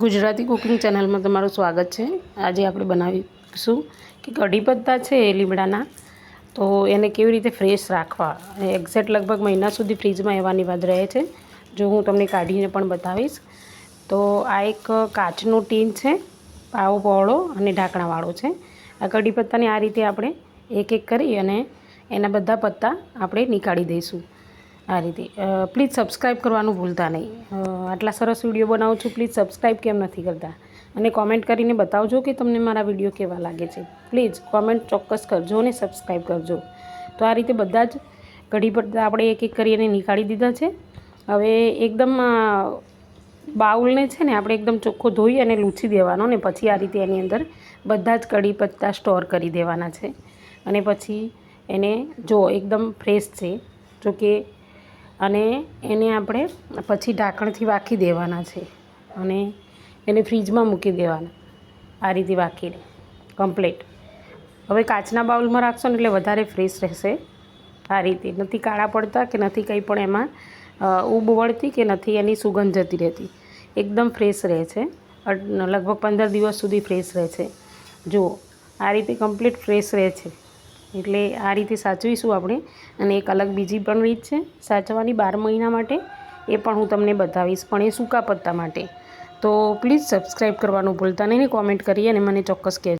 Gujarati cooking ચેનલમાં તમારું સ્વાગત છે. આજે આપણે બનાવીશું કે કઢી પત્તા છે લીમડાના. તો એને કેવી રીતે ફ્રેશ રાખવા? એક્ઝેક્ટ લગભગ મહિના સુધી ફ્રીજમાં એવાની વાત રહે છે. જો હું તમને કાઢીને પણ બતાવીશ. તો આ એક કાચનો ટીન છે, પાવો પહોળો અને ઢાંકણાવાળો છે. આ કઢી પત્તાને આ રીતે આપણે એક એક કરી અને એના બધા પત્તા આપણે નીકાળી દઈશું. આ રીતે. પ્લીઝ સબસ્ક્રાઈબ કરવાનું ભૂલતા નહીં. આટલા સરસ વીડિયો બનાવું છું પ્લીઝ સબસ્ક્રાઈબ કેમ નથી કરતા? અને કોમેન્ટ કરીને બતાવજો કે તમને મારા વીડિયો કેવા લાગે છે. પ્લીઝ કોમેન્ટ ચોક્કસ કરજો અને સબસ્ક્રાઈબ કરજો. તો આ રીતે બધા જ કઢી પત્તા આપણે એક એક કરીને નીકાળી દીધા છે. હવે એકદમ બાઉલને છે ને આપણે એકદમ ચોખ્ખો ધોઈ અને લૂછી દેવાનો ને પછી આ રીતે એની અંદર બધા જ કઢી પત્તા સ્ટોર કરી દેવાના છે. અને પછી એને જો એકદમ ફ્રેશ છે, જો કે અને એને આપણે પછી ઢાંકણથી વાકી દેવાના છે. અને એને ફ્રીજમાં મૂકી દેવાના. આ રીતે વાકીને કમ્પ્લીટ હવે કાચના બાઉલમાં રાખશો ને એટલે વધારે ફ્રેશ રહેશે. આ રીતે. નથી કાળા પડતા કે નથી કંઈ પણ એમાં ઊબ વળતી કે નથી એની સુગંધ જતી રહેતી. એકદમ ફ્રેશ રહે છે. લગભગ પંદર દિવસ સુધી ફ્રેશ રહે છે. જુઓ, આ રીતે કમ્પ્લીટ ફ્રેશ રહે છે. એટલે આ રીતે સાચવીશું આપણે. અને એક અલગ બીજી પણ રીત છે, સાચવવાની બાર મહિના માટે. એ પણ હું તમને બતાવીશ, પણ એ સૂકા પત્તા માટે. તો પ્લીઝ સબસ્ક્રાઈબ કરવાનું ભૂલતા નહીં કોમેન્ટ કરી અને મને ચોક્કસ કહેજો.